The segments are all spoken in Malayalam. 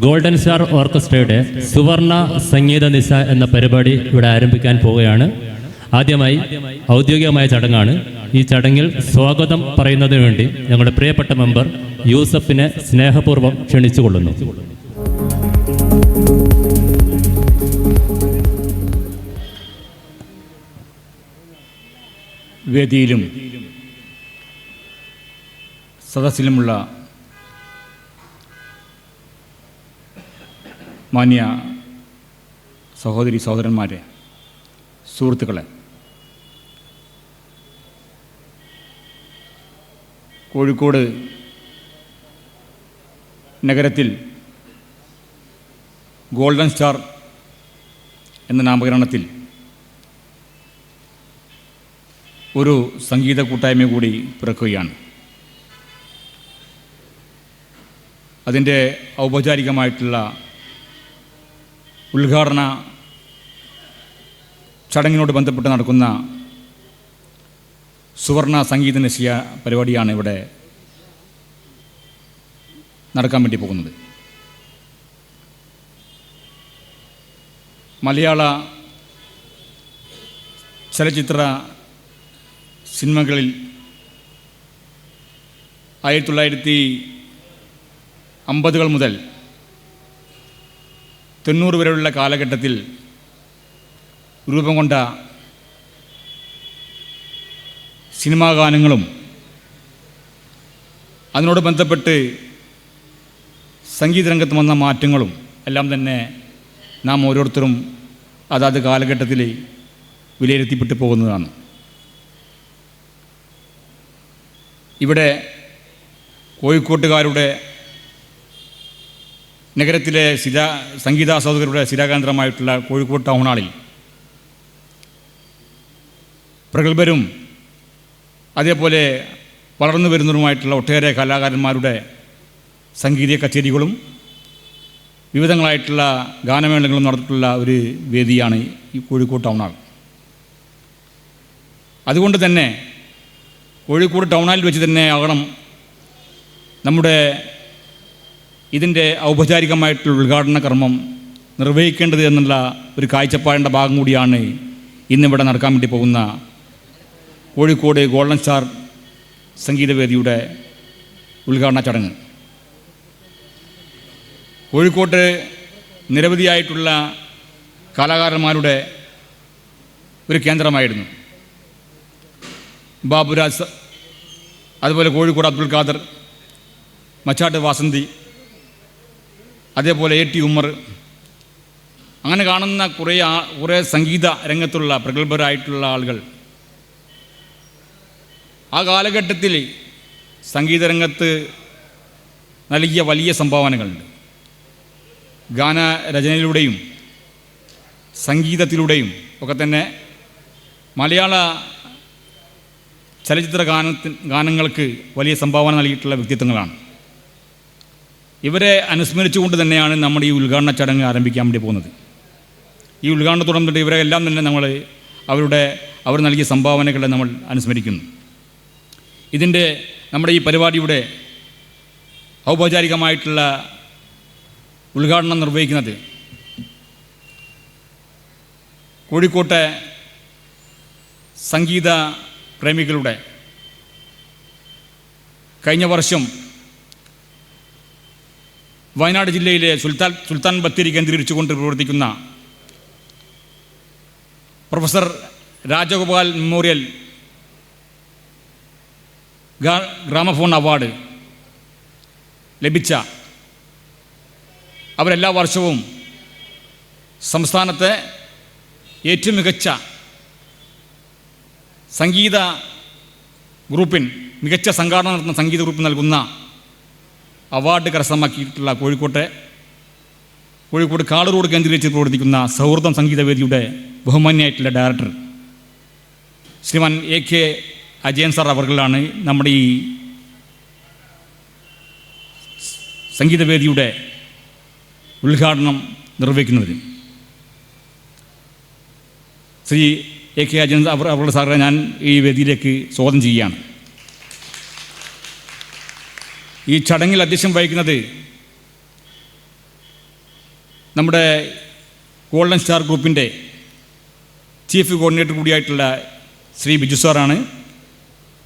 ഗോൾഡൻ സ്റ്റാർ ഓർക്കസ്ട്രയുടെ സുവർണ സംഗീത നിശ എന്ന പരിപാടി ഇവിടെ ആരംഭിക്കാൻ പോവുകയാണ്. ആദ്യമായി ഔദ്യോഗികമായ ചടങ്ങാണ്. ഈ ചടങ്ങിൽ സ്വാഗതം പറയുന്നതിന് വേണ്ടി ഞങ്ങളുടെ പ്രിയപ്പെട്ട മെമ്പർ യൂസഫിനെ സ്നേഹപൂർവം ക്ഷണിച്ചുകൊള്ളുന്നു. വേദിയിലും സദസ്സിലുമുള്ള മാന്യ സഹോദരി സഹോദരന്മാരെ സുഹൃത്തുക്കളെ. കോഴിക്കോട് നഗരത്തിൽ ഗോൾഡൻ സ്റ്റാർ എന്ന നാമകരണത്തിൽ ഒരു സംഗീത കൂട്ടായ്മ കൂടി പിറക്കുകയാണ്. അതിന്റെ ഔപചാരികമായിട്ടുള്ള ഉദ്ഘാടന ചടങ്ങിനോട് ബന്ധപ്പെട്ട് നടക്കുന്ന സുവർണ സംഗീത നിശ്ചയ പരിപാടിയാണ് ഇവിടെ നടക്കാൻ വേണ്ടി പോകുന്നത്. മലയാള ചലച്ചിത്ര സിനിമകളിൽ ആയിരത്തി തൊള്ളായിരത്തി അമ്പതുകൾ മുതൽ തൊണ്ണൂറ് വരെയുള്ള കാലഘട്ടത്തിൽ രൂപം കൊണ്ട സിനിമാ ഗാനങ്ങളും അതിനോട് ബന്ധപ്പെട്ട് സംഗീത രംഗത്ത് വന്ന മാറ്റങ്ങളും എല്ലാം തന്നെ നാം ഓരോരുത്തരും അതാത് കാലഘട്ടത്തിൽ വിലയിരുത്തിപ്പെട്ടു പോകുന്നതാണ്. ഇവിടെ കോഴിക്കോട്ടുകാരുടെ നഗരത്തിലെ സ്ഥിര സംഗീതാസ്വാദകരുടെ സ്ഥിരാകേന്ദ്രമായിട്ടുള്ള കോഴിക്കോട് ടൗൺ ഹാളിൽ പ്രഗത്ഭരും അതേപോലെ വളർന്നു വരുന്നതുമായിട്ടുള്ള ഒട്ടേറെ കലാകാരന്മാരുടെ സംഗീത കച്ചേരികളും വിവിധങ്ങളായിട്ടുള്ള ഗാനമേളകളും നടത്തിയിട്ടുള്ള ഒരു വേദിയാണ് ഈ കോഴിക്കോട് ടൗൺ ഹാൾ. അതുകൊണ്ട് തന്നെ കോഴിക്കോട് ടൗൺ ഹാളിൽ വെച്ച് തന്നെ ആകണം നമ്മുടെ ഇതിന്റെ ഔപചാരികമായിട്ടുള്ള ഉദ്ഘാടന കർമ്മം നിർവഹിക്കേണ്ടത് എന്നുള്ള ഒരു കാഴ്ചപ്പാടിന്റെ ഭാഗം കൂടിയാണ് ഇന്നിവിടെ നടക്കാൻ വേണ്ടി പോകുന്ന കോഴിക്കോട് ഗോൾഡൻ സ്റ്റാർ സംഗീതവേദിയുടെ ഉദ്ഘാടന ചടങ്ങ്. കോഴിക്കോട്ട് നിരവധിയായിട്ടുള്ള കലാകാരന്മാരുടെ ഒരു കേന്ദ്രമായിരുന്നു. ബാബുരാജ് അതുപോലെ കോഴിക്കോട് അബ്ദുൽ ഖാദർ മച്ചാട്ട് വാസന്തി അതേപോലെ എ ടി ഉമ്മർ അങ്ങനെ കാണുന്ന കുറേ കുറേ സംഗീത രംഗത്തുള്ള പ്രഗത്ഭരായിട്ടുള്ള ആളുകൾ. ആ കാലഘട്ടത്തിൽ സംഗീത രംഗത്ത് നൽകിയ വലിയ സംഭാവനകളുണ്ട്. ഗാനരചനയിലൂടെയും സംഗീതത്തിലൂടെയും ഒക്കെ തന്നെ മലയാള ചലച്ചിത്ര ഗാനത്തിന് ഗാനങ്ങൾക്ക് വലിയ സംഭാവന നൽകിയിട്ടുള്ള വ്യക്തിത്വങ്ങളാണ്. ഇവരെ അനുസ്മരിച്ചുകൊണ്ട് തന്നെയാണ് നമ്മൾ ഈ ഉദ്ഘാടന ചടങ്ങ് ആരംഭിക്കാൻ വേണ്ടി പോകുന്നത്. ഈ ഉദ്ഘാടനത്തോടൊപ്പം ഇവരെ എല്ലാം തന്നെ നമ്മൾ അവരുടെ അവർ നൽകിയ സംഭാവനകളെ നമ്മൾ അനുസ്മരിക്കുന്നു. ഇതിന്റെ നമ്മുടെ ഈ പരിപാടിയുടെ ഔപചാരികമായിട്ടുള്ള ഉദ്ഘാടനം നിർവഹിക്കുന്നത് കോഴിക്കോട്ടെ സംഗീത പ്രേമികളുടെ കഴിഞ്ഞ വർഷം വയനാട് ജില്ലയിലെ സുൽത്താൻ സുൽത്താൻ ബത്തേരി കേന്ദ്രീകരിച്ചുകൊണ്ട് പ്രവർത്തിക്കുന്ന professor Rajagopal memorial gramophone award ലഭിച്ച അവരെല്ലാ വർഷവും സംസ്ഥാനത്തെ ഏറ്റവും മികച്ച സംഗീത ഗ്രൂപ്പിൻ മികച്ച സംഘാടന നടത്തുന്ന സംഗീത ഗ്രൂപ്പ് നൽകുന്ന അവാർഡ് കരസ്ഥമാക്കിയിട്ടുള്ള കോഴിക്കോട്ടെ കോഴിക്കോട് കാട് റോഡ് കേന്ദ്രീകരിച്ച് പ്രവർത്തിക്കുന്ന സൗഹൃദം സംഗീതവേദിയുടെ ബഹുമാന്യായിട്ടുള്ള director Shriman A K Ajayan sir അവർകളാണ് നമ്മുടെ ഈ സംഗീതവേദിയുടെ ഉദ്ഘാടനം നിർവഹിക്കുന്നത്. ശ്രീ എ കെ അജയൻ അവർ അവരുടെ സാറിനെ ഞാൻ ഈ വേദിയിലേക്ക് സ്വാഗതം ചെയ്യുകയാണ്. ഈ ചടങ്ങിൽ അധ്യക്ഷം വഹിക്കുന്നത് നമ്മുടെ ഗോൾഡൻ സ്റ്റാർ ഗ്രൂപ്പിന്റെ ചീഫ് കോർഡിനേറ്റർ കൂടിയായിട്ടുള്ള ശ്രീ ബിജു സാറാണ്.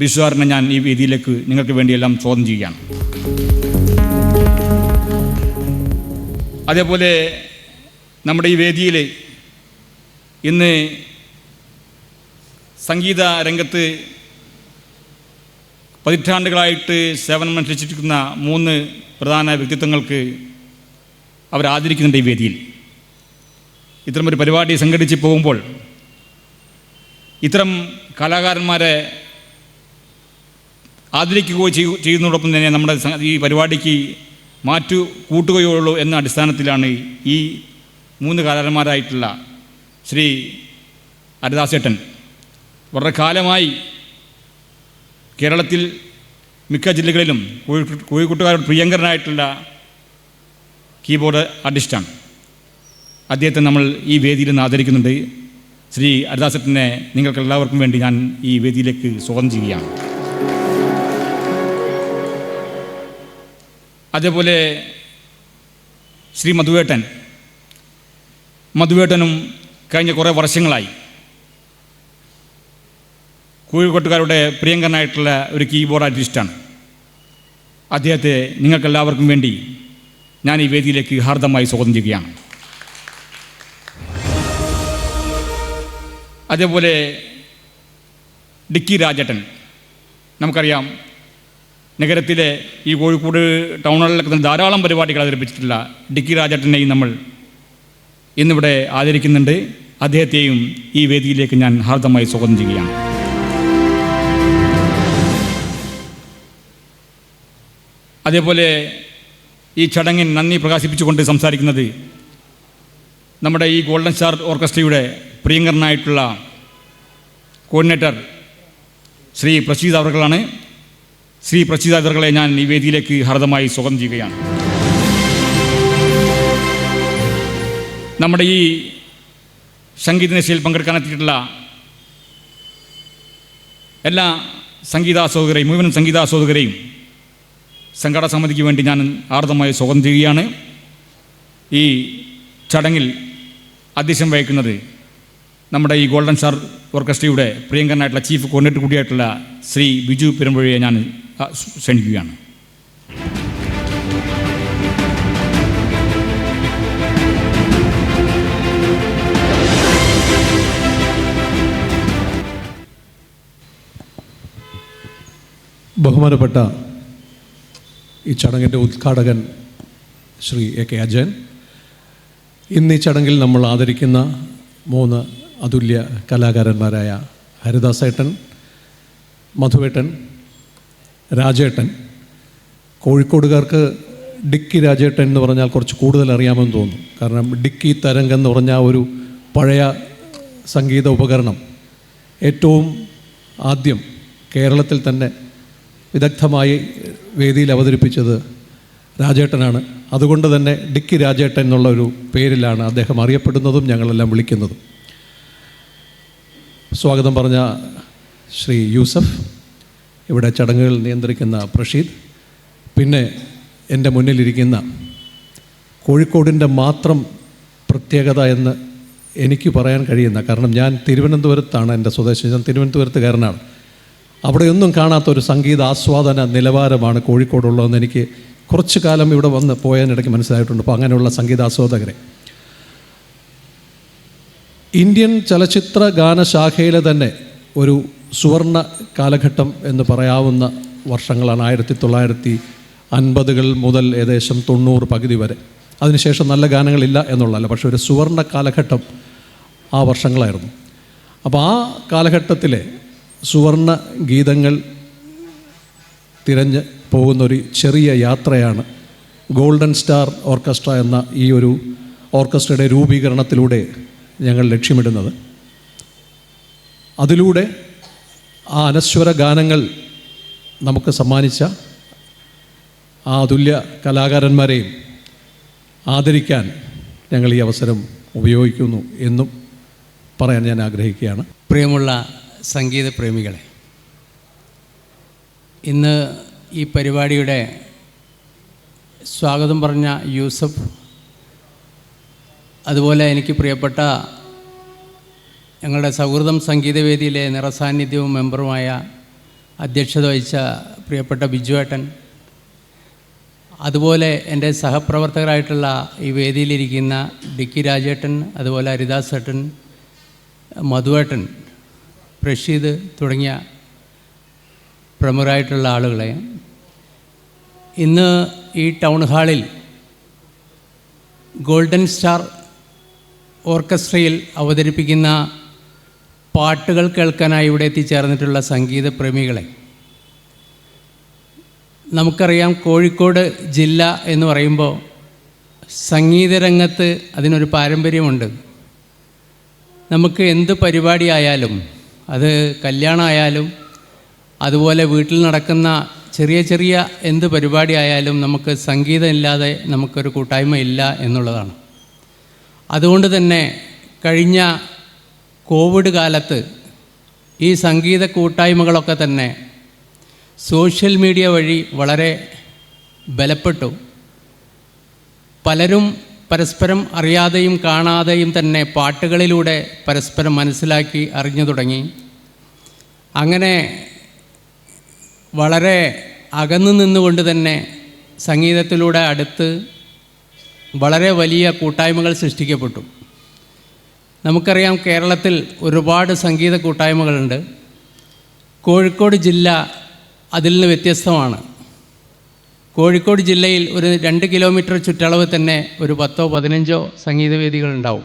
ബിജു സാറിനെ ഞാൻ ഈ വേദിയിലേക്ക് നിങ്ങൾക്ക് വേണ്ടിയെല്ലാം ചോദ്യം ചെയ്യുകയാണ്. അതേപോലെ നമ്മുടെ ഈ വേദിയിൽ ഇന്ന് സംഗീത രംഗത്ത് പതിറ്റാണ്ടുകളായിട്ട് സേവനമനുഷ്ഠിച്ചിരിക്കുന്ന മൂന്ന് പ്രധാന വ്യക്തിത്വങ്ങൾക്ക് അവർ ആദരിക്കുന്നുണ്ട് ഈ വേദിയിൽ. ഇത്തരമൊരു പരിപാടി സംഘടിച്ച് പോകുമ്പോൾ ഇത്തരം കലാകാരന്മാരെ ആദരിക്കുകയോ ചെയ്യു- ചെയ്യുന്നതോടൊപ്പം തന്നെ നമ്മുടെ ഈ പരിപാടിക്ക് മാറ്റു കൂട്ടുകയുള്ളൂ എന്ന അടിസ്ഥാനത്തിലാണ് ഈ മൂന്ന് കലാകാരന്മാരായിട്ടുള്ള ശ്രീ ഹരിദാസേട്ടൻ വളരെ കാലമായി കേരളത്തിൽ മിക്ക ജില്ലകളിലും കോഴിക്കോ- കോഴിക്കോട്ടുകാരുടെ പ്രിയങ്കരനായിട്ടുള്ള കീബോർഡ് ആർട്ടിസ്റ്റാണ്. അദ്ദേഹത്തെ നമ്മൾ ഈ വേദിയിൽ നിന്ന് ആദരിക്കുന്നുണ്ട്. ശ്രീ ഹരിദാസേട്ടനെ നിങ്ങൾക്ക് എല്ലാവർക്കും വേണ്ടി ഞാൻ ഈ വേദിയിലേക്ക് സ്വാഗതം ചെയ്യുകയാണ്. അതേപോലെ ശ്രീ മധുവേട്ടൻ. മധുവേട്ടനും കഴിഞ്ഞ കുറേ വർഷങ്ങളായി കോഴിക്കോട്ടുകാരുടെ പ്രിയങ്കരനായിട്ടുള്ള ഒരു കീബോർഡ് ആർട്ടിസ്റ്റാണ് അദ്ദേഹത്തെ നിങ്ങൾക്കെല്ലാവർക്കും വേണ്ടി ഞാൻ ഈ വേദിയിലേക്ക് ഹാർദമായി സ്വാഗതം ചെയ്യുകയാണ്. അതേപോലെ ഡിക്കി രാജേട്ടൻ നമുക്കറിയാം നഗരത്തിലെ ഈ കോഴിക്കോട് ടൗണുകളിലൊക്കെ തന്നെ ധാരാളം പരിപാടികൾ അവതരിപ്പിച്ചിട്ടുള്ള ഡിക്കി രാജേട്ടനെയും നമ്മൾ ഇന്നിവിടെ ആദരിക്കുന്നുണ്ട്. അദ്ദേഹത്തെയും ഈ വേദിയിലേക്ക് ഞാൻ ഹാർദമായി സ്വാഗതം ചെയ്യുകയാണ്. അതേപോലെ ഈ ചടങ്ങിൽ നന്ദി പ്രകാശിപ്പിച്ചുകൊണ്ട് സംസാരിക്കുന്നത് നമ്മുടെ ഈ ഗോൾഡൻ സ്റ്റാർ ഓർക്കസ്ട്രയുടെ പ്രിയങ്കരനായിട്ടുള്ള കോർഡിനേറ്റർ ശ്രീ പ്രസീദ് അവർകളാണ് ശ്രീ പ്രസീദ് അവർകളെ ഞാൻ ഈ വേദിയിലേക്ക് ഹർദമായി സ്വാഗതം ചെയ്യുകയാണ്. നമ്മുടെ ഈ സംഗീത നിശയിൽ പങ്കെടുക്കാനെത്തിയിട്ടുള്ള എല്ലാ സംഗീതാസ്വാദകരെയും മുഴുവൻ സംഗീതാസ്വാദകരെയും സംഘടന സമിതിക്ക് വേണ്ടി ഞാൻ ആർദ്രമായി സ്വാഗതം ചെയ്യുകയാണ്. ഈ ചടങ്ങിൽ അധ്യക്ഷം വഹിക്കുന്നത് നമ്മുടെ ഈ ഗോൾഡൻ സ്റ്റാർ ഓർക്കസ്ട്രയുടെ പ്രിയങ്കരനായിട്ടുള്ള ചീഫ് കോർഡിനേറ്റർ കൂടിയായിട്ടുള്ള ശ്രീ ബിജു പെരുമ്പുഴയെ ഞാൻ ക്ഷണിക്കുകയാണ്. ബഹുമാനപ്പെട്ട ഈ ചടങ്ങിന്റെ ഉദ്ഘാടകൻ ശ്രീ എ കെ അജയൻ. ഇന്ന് ഈ ചടങ്ങിൽ നമ്മൾ ആദരിക്കുന്ന മൂന്ന് അതുല്യ കലാകാരന്മാരായ ഹരിദാസേട്ടൻ മധുവേട്ടൻ രാജേട്ടൻ. കോഴിക്കോടുകാർക്ക് ഡിക്കി രാജേട്ടൻ എന്ന് പറഞ്ഞാൽ കുറച്ച് കൂടുതൽ അറിയാമെന്ന് തോന്നുന്നു. കാരണം ഡിക്കി തരംഗം എന്ന് പറഞ്ഞ ഒരു പഴയ സംഗീത ഉപകരണം ഏറ്റവും ആദ്യം കേരളത്തിൽ തന്നെ വിദഗ്ധമായി വേദിയിൽ അവതരിപ്പിച്ചത് രാജേട്ടനാണ്. അതുകൊണ്ട് തന്നെ ഡിക്കി രാജേട്ടൻ എന്നുള്ള ഒരു പേരിലാണ് അദ്ദേഹം അറിയപ്പെടുന്നതും ഞങ്ങളെല്ലാം വിളിക്കുന്നതും. സ്വാഗതം പറഞ്ഞ ശ്രീ യൂസഫ് ഇവിടെ ചടങ്ങുകൾ നിയന്ത്രിക്കുന്ന പ്രഷീദ് പിന്നെ എന്റെ മുന്നിലിരിക്കുന്ന കോഴിക്കോടിന്റെ മാത്രം പ്രത്യേകത എന്ന് എനിക്ക് പറയാൻ കഴിയുന്ന കാരണം ഞാൻ തിരുവനന്തപുരത്താണ് എന്റെ സ്വദേശം. ഞാൻ തിരുവനന്തപുരത്തുകാരനാണ്. അവിടെയൊന്നും കാണാത്ത ഒരു സംഗീത ആസ്വാദന നിലവാരമാണ് കോഴിക്കോടുള്ളതെന്ന് എനിക്ക് കുറച്ച് കാലം ഇവിടെ വന്ന് പോയതിനിടയ്ക്ക് മനസ്സിലായിട്ടുണ്ട്. അപ്പോൾ അങ്ങനെയുള്ള സംഗീതാസ്വാദകരെ ഇന്ത്യൻ ചലച്ചിത്ര ഗാനശാഖയിലെ തന്നെ ഒരു സുവർണ കാലഘട്ടം എന്ന് പറയാവുന്ന വർഷങ്ങളാണ് ആയിരത്തി തൊള്ളായിരത്തി അൻപതുകൾ മുതൽ ഏകദേശം തൊണ്ണൂറ് പകുതി വരെ. അതിനുശേഷം നല്ല ഗാനങ്ങളില്ല എന്നുള്ളതല്ല പക്ഷേ ഒരു സുവർണ കാലഘട്ടം ആ വർഷങ്ങളായിരുന്നു. അപ്പോൾ ആ കാലഘട്ടത്തിലെ സുവർണ ഗീതങ്ങൾ തിരഞ്ഞ് പോകുന്നൊരു ചെറിയ യാത്രയാണ് ഗോൾഡൻ സ്റ്റാർ ഓർക്കസ്ട്ര എന്ന ഈ ഒരു ഓർക്കസ്ട്രയുടെ രൂപീകരണത്തിലൂടെ ഞങ്ങൾ ലക്ഷ്യമിടുന്നത്. അതിലൂടെ ആ അനശ്വര ഗാനങ്ങൾ നമുക്ക് സമ്മാനിച്ച ആ അതുല്യ കലാകാരന്മാരെയും ആദരിക്കാൻ ഞങ്ങൾ ഈ അവസരം ഉപയോഗിക്കുന്നു എന്നും പറയാൻ ഞാൻ ആഗ്രഹിക്കുകയാണ്. പ്രിയമുള്ള സംഗീത പ്രേമികളെ. ഇന്ന് ഈ പരിപാടിയുടെ സ്വാഗതം പറഞ്ഞ യൂസഫ് അതുപോലെ എനിക്ക് പ്രിയപ്പെട്ട ഞങ്ങളുടെ സൗഹൃദം സംഗീതവേദിയിലെ നിറസാന്നിധ്യവും മെമ്പറുമായ അധ്യക്ഷത വഹിച്ച പ്രിയപ്പെട്ട ബിജുവേട്ടൻ അതുപോലെ എന്റെ സഹപ്രവർത്തകരായിട്ടുള്ള ഈ വേദിയിലിരിക്കുന്ന ഡിക്കി രാജേട്ടൻ അതുപോലെ ഹരിദാസ് ഏട്ടൻ മധുവേട്ടൻ പ്രഷീദ് തുടങ്ങിയ പ്രമുഖരായിട്ടുള്ള ആളുകളെ ഇന്ന് ഈ ടൗൺ ഹാളിൽ ഗോൾഡൻ സ്റ്റാർ ഓർക്കസ്ട്രയിൽ അവതരിപ്പിക്കുന്ന പാട്ടുകൾ കേൾക്കാനായി ഇവിടെ എത്തിച്ചേർന്നിട്ടുള്ള സംഗീത പ്രേമികളെ നമുക്കറിയാം കോഴിക്കോട് ജില്ല എന്ന് പറയുമ്പോൾ സംഗീതരംഗത്ത് അതിനൊരു പാരമ്പര്യമുണ്ട്. നമുക്ക് എന്ത് പരിപാടിയായാലും അത് കല്യാണമായാലും അതുപോലെ വീട്ടിൽ നടക്കുന്ന ചെറിയ ചെറിയ എന്ത് പരിപാടി ആയാലും നമുക്ക് സംഗീതം ഇല്ലാതെ നമുക്കൊരു കൂട്ടായ്മ ഇല്ല എന്നുള്ളതാണ്. അതുകൊണ്ട് തന്നെ കഴിഞ്ഞ കോവിഡ് കാലത്ത് ഈ സംഗീത കൂട്ടായ്മകളൊക്കെ തന്നെ സോഷ്യൽ മീഡിയ വഴി വളരെ ബലപ്പെട്ടു. പലരും പരസ്പരം അറിയാതെയും കാണാതെയും തന്നെ പാട്ടുകളിലൂടെ പരസ്പരം മനസ്സിലാക്കി അറിഞ്ഞു തുടങ്ങി. അങ്ങനെ വളരെ അകന്നു നിന്നുകൊണ്ട് തന്നെ സംഗീതത്തിലൂടെ അടുത്ത് വളരെ വലിയ കൂട്ടായ്മകൾ സൃഷ്ടിക്കപ്പെട്ടു. നമുക്കറിയാം കേരളത്തിൽ ഒരുപാട് സംഗീത കൂട്ടായ്മകളുണ്ട്. കോഴിക്കോട് ജില്ല അതിൽ നിന്ന് വ്യത്യസ്തമാണ്. കോഴിക്കോട് ജില്ലയിൽ ഒരു രണ്ട് കിലോമീറ്റർ ചുറ്റളവ് തന്നെ ഒരു പത്തോ പതിനഞ്ചോ സംഗീതവേദികളുണ്ടാവും.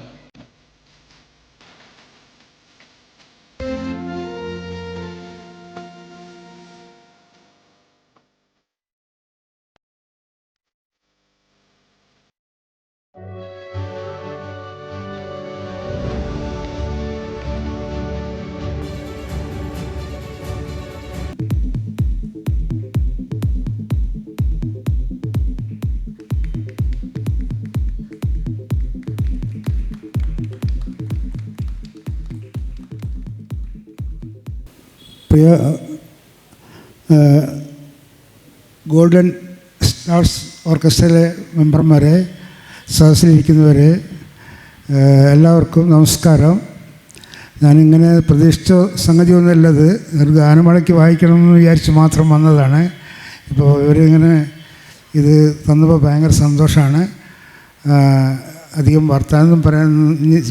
പ്രിയ ഗോൾഡൻ സ്റ്റാർസ് ഓർക്കസ്ട്രയിലെ മെമ്പർമാരെ സദസ്സിലിരിക്കുന്നവരെ എല്ലാവർക്കും നമസ്കാരം. ഞാനിങ്ങനെ പ്രതീക്ഷിച്ച സംഗതിയൊന്നുമല്ലത്. ഒരു ഗാനമേളയ്ക്ക് വായിക്കണമെന്ന് വിചാരിച്ച് മാത്രം വന്നതാണ്. ഇപ്പോൾ ഇവരിങ്ങനെ ഇത് തന്നപ്പോൾ ഭയങ്കര സന്തോഷമാണ് അധികം വർത്താനൊന്നും പറയാൻ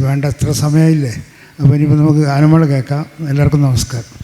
വേണ്ട അത്ര സമയമില്ലേ. അപ്പോൾ ഇനിയിപ്പോൾ നമുക്ക് ഗാനമേള കേൾക്കാം. എല്ലാവർക്കും നമസ്കാരം.